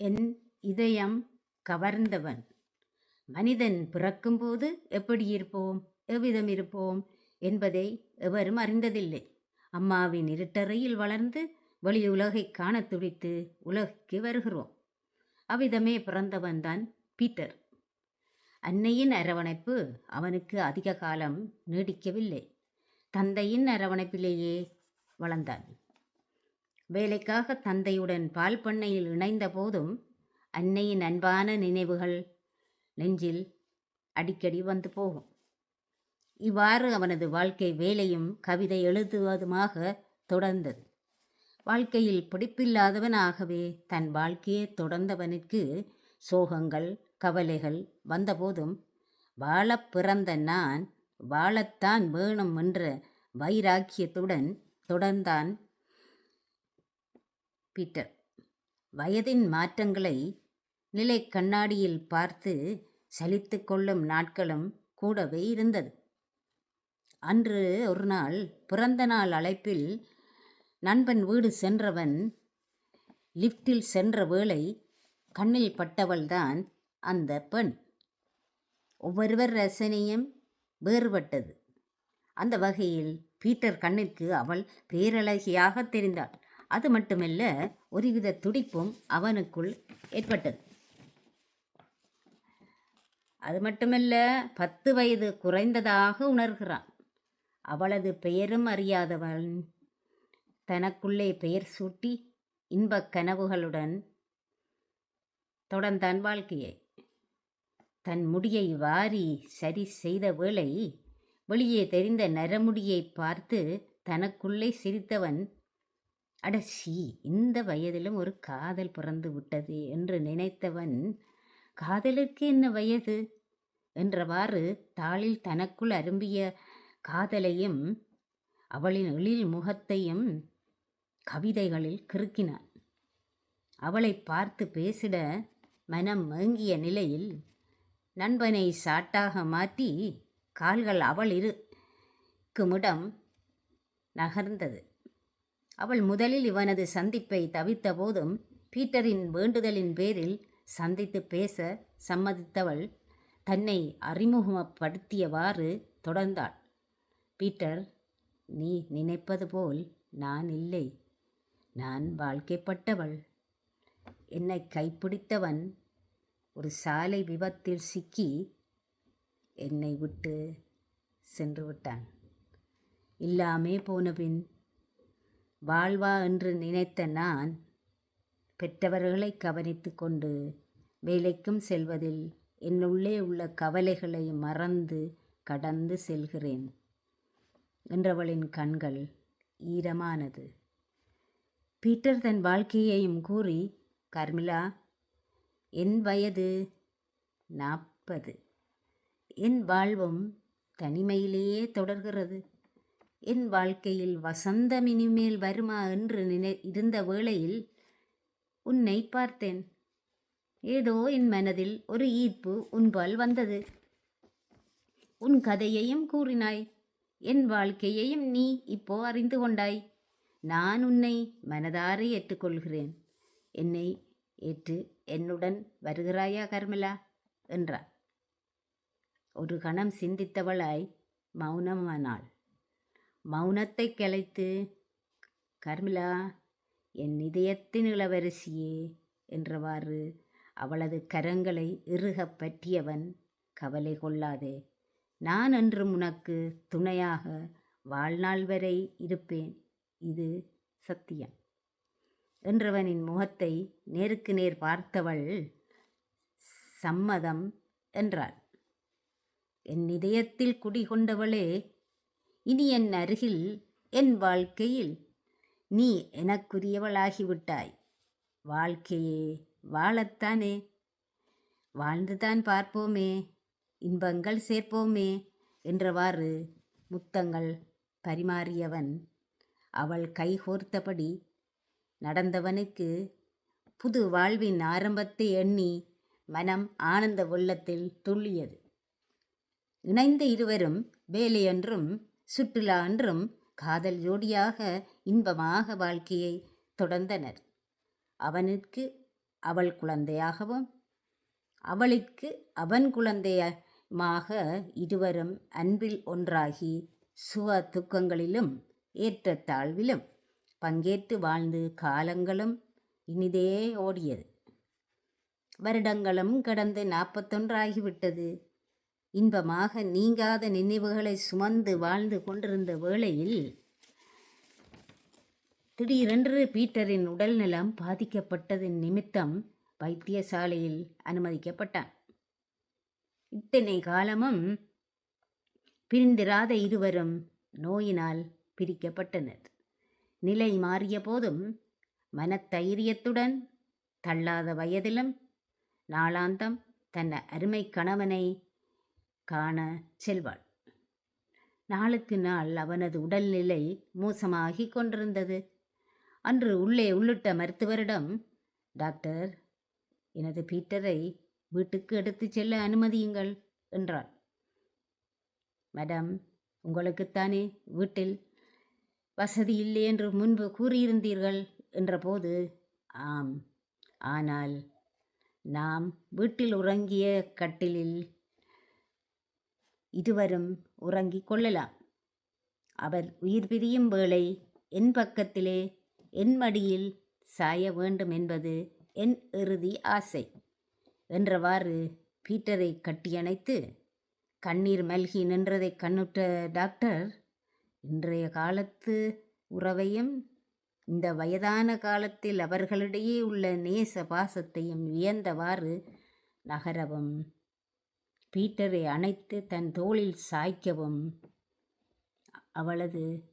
என் இதயம் கவர்ந்தவன். மனிதன் பிறக்கும்போது எப்படி இருப்போம்? எவ்விதம் இருப்போம்? என்பதை எவரும் அறிந்ததில்லை. அம்மாவின் இருட்டறையில் வளர்ந்து வெளி உலகை காணத் துடித்து உலகுக்கு வருகிறோம். அவ்விதமே பிறந்தவன்தான் பீட்டர். அன்னையின் அரவணைப்பு அவனுக்கு அதிக காலம் நீடிக்கவில்லை. தந்தையின் அரவணைப்பிலேயே வளர்ந்தான். வேலைக்காக தந்தையுடன் பால் பண்ணையில் இணைந்த போதும் அன்னையின் அன்பான நினைவுகள் நெஞ்சில் அடிக்கடி வந்து போகும். இவ்வாறு அவனது வாழ்க்கை வேலையும் கவிதை எழுதுவதுமாக தொடர்ந்தது. வாழ்க்கையில் பிடிப்பில்லாதவனாகவே தன் வாழ்க்கையை தொடர்ந்தவனுக்கு சோகங்கள் கவலைகள் வந்தபோதும் வாழ பிறந்த நான் வாழத்தான் வேணும் என்ற வைராக்கியத்துடன் தொடர்ந்தான் பீட்டர். வயதின் மாற்றங்களை நிலை கண்ணாடியில் பார்த்து சலித்து கொள்ளும் நாட்களும் கூடவே இருந்தது. அன்று ஒரு நாள் பிறந்த நாள் அழைப்பில் நண்பன் வீடு சென்றவன் லிஃப்டில் சென்ற வேளை கண்ணில் பட்டவள்தான் அந்த பெண். ஒவ்வொருவர் ரசனையும் வேறுபட்டது. அந்த வகையில் பீட்டர் கண்ணிற்கு அவள் பேரழகியாக தெரிந்தாள். அது மட்டுமல்ல ஒருவித துடிப்பும் அவனுக்குள் ஏற்பட்டது. அது மட்டுமல்ல பத்து வயது குறைந்ததாக உணர்கிறான். அவளது பெயரும் அறியாதவன். தனக்குள்ளே பெயர் சூட்டி இன்பக் கனவுகளுடன் தொடர்ந்தான் வாழ்க்கையை. தன் முடியை வாரி சரி செய்த வேளை வெளியே தெரிந்த நரமுடியை பார்த்து தனக்குள்ளே சிரித்தவன் அடச்சி இந்த வயதிலும் ஒரு காதல் பிறந்து விட்டது என்று நினைத்தவன் காதலுக்கு என்ன வயது? என்றவாறு தாளில் தனக்குள் அரும்பிய காதலையும் அவளின் எழில் முகத்தையும் கவிதைகளில் கிறுக்கினான். அவளை பார்த்து பேசிட மனம் மேங்கிய நிலையில் நண்பனை சாட்டாக மாற்றி கால்கள் அவள் இருக்குமிடம் நகர்ந்தது. அவள் முதலில் இவனது சந்திப்பை தவித்த போதும் பீட்டரின் வேண்டுதலின் பேரில் சந்தித்து பேச சம்மதித்தவள் தன்னை அறிமுகப்படுத்தியவாறு தொடர்ந்தாள். பீட்டர் நீ நினைப்பது போல் நான் இல்லை. நான் வாழ்க்கைப்பட்டவள். என்னை கைப்பிடித்தவன் ஒரு சாலை விபத்தில் சிக்கி என்னை விட்டு சென்று விட்டான். இல்லாமே போன பின் வாழ்வா என்று நினைத்த நான் பெற்றவர்களை கவனித்து கொண்டு வேலைக்கும் செல்வதில் என்னுள்ளே உள்ள கவலைகளை மறந்து கடந்து செல்கிறேன் என்றவளின் கண்கள் ஈரமானது. பீட்டர் தன் வாழ்க்கையையும் கூறி கர்மிளா என் வயது நாற்பது என் வாழ்வும் தனிமையிலேயே தொடர்கிறது. என் வாழ்க்கையில் வசந்தம் இனிமேல் வருமா என்று நினை இருந்த வேளையில் உன்னை பார்த்தேன். ஏதோ என் மனதில் ஒரு ஈர்ப்பு உன்பால் வந்தது. உன் கதையையும் கூறினாய். என் வாழ்க்கையையும் நீ இப்போ அறிந்து கொண்டாய். நான் உன்னை மனதார ஏற்றுக்கொள்கிறேன். என்னை ஏற்று என்னுடன் வருகிறாயா கர்மலா? என்றார் ஒரு கணம் சிந்தித்தவளாய் மௌனமானாள். மௌனத்தை கலைத்து கர்மிளா என் இதயத்தின் இளவரசியே என்றவாறு அவளது கரங்களை இறுகப் பற்றியவன் கவலை கொள்ளாதே. நான் என்றும் உனக்கு துணையாக வாழ்நாள் வரை இருப்பேன். இது சத்தியம் என்றவனின் முகத்தை நேருக்கு நேர் பார்த்தவள் சம்மதம் என்றாள். என் இதயத்தில் குடிகொண்டவளே இனி என் அருகில் என் வாழ்க்கையில் நீ எனக்குரியவளாகிவிட்டாய். வாழ்க்கையே வாழத்தானே. வாழ்ந்துதான் பார்ப்போமே. இன்பங்கள் சேர்ப்போமே என்றவாறு முத்தங்கள் பரிமாறியவன் அவள் கைகோர்த்தபடி நடந்தவனுக்கு புது வாழ்வின் ஆரம்பத்தை எண்ணி மனம் ஆனந்த வெள்ளத்தில் துள்ளியது. இணைந்த இருவரும் வேலையன்றும் சுற்றுலா அன்றும் காதல் ஜோடியாக இன்பமாக வாழ்க்கையை தொடர்ந்தனர். அவனுக்கு அவள் குழந்தையாகவும் அவளுக்கு அவன் குழந்தையமாக இருவரும் அன்பில் ஒன்றாகி சுவ துக்கங்களிலும் ஏற்றத்தாழ்விலும் பங்கேற்று வாழ்ந்து காலங்களும் இனிதே ஓடியது. வருடங்களும் கடந்து நாற்பத்தொன்றாகிவிட்டது. இன்பமாக நீங்காத நினைவுகளை சுமந்து வாழ்ந்து கொண்டிருந்த வேளையில் திடீரென்று பீட்டரின் உடல்நலம் பாதிக்கப்பட்டதின் நிமித்தம் வைத்தியசாலையில் அனுமதிக்கப்பட்டான். இத்தனை காலமும் பிரிந்திராத இருவரும் நோயினால் பிரிக்கப்பட்டனர். நிலை மாறிய போதும் மனத்தைரியத்துடன் தள்ளாத வயதிலும் நாளாந்தம் தன் அருமை கணவனை காண செல்வாள். நாளுக்கு நாள் அவனது உடல்நிலை மோசமாகி கொண்டிருந்தது. அன்று உள்ளே உள்ளிட்ட மருத்துவரிடம் டாக்டர் எனது பீட்டரை வீட்டுக்கு எடுத்துச் செல்ல அனுமதியுங்கள் என்றாள். மேடம் உங்களுக்குத்தானே வீட்டில் வசதி இல்லை என்று முன்பு கூறியிருந்தீர்கள் என்றபோது ஆம் ஆனால் நாம் வீட்டில் உறங்கிய கட்டிலில் இருவரும் உறங்கிக் கொள்ளலாம். அவர் உயிர் பிரியும் வேளை என் பக்கத்திலே என் மடியில் சாய வேண்டும் என்பது என் இறுதி ஆசை என்றவாறு பீட்டரை கட்டியணைத்து கண்ணீர் மல்கி நின்றதை கண்ணுற்ற டாக்டர் இன்றைய காலத்து உறவையும் இந்த வயதான காலத்தில் அவர்களிடையே உள்ள நேச பாசத்தையும் வியந்தவாறு நகரவும் பீட்டரை அணைத்து தன் தோளில் சாய்க்கவும். அவளது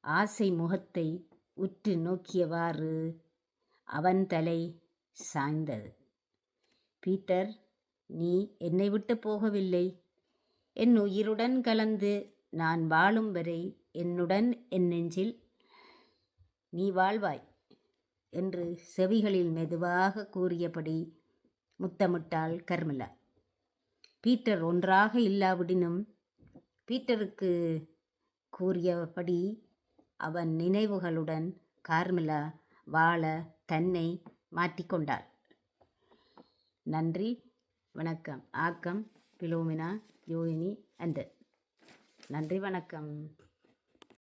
ஆசை முகத்தை உற்று நோக்கியவாறு அவன் தலை சாய்ந்தது. பீட்டர் நீ என்னை விட்டு போகவில்லை. என் உயிருடன் கலந்து நான் வாழும் வரை என்னுடன் என் நெஞ்சில் நீ வாழ்வாய் என்று செவிகளில் மெதுவாக கூறியபடி முத்தமிட்டாள் கர்மிளா. பீட்டர் ஒன்றாக இல்லாவிடினும் பீட்டருக்கு கூறியபடி அவன் நினைவுகளுடன் கார்மிலா வாழ தன்னை மாற்றிக்கொண்டாள். நன்றி வணக்கம். ஆக்கம் பிலோமினா யோகினி அந்த நன்றி வணக்கம்.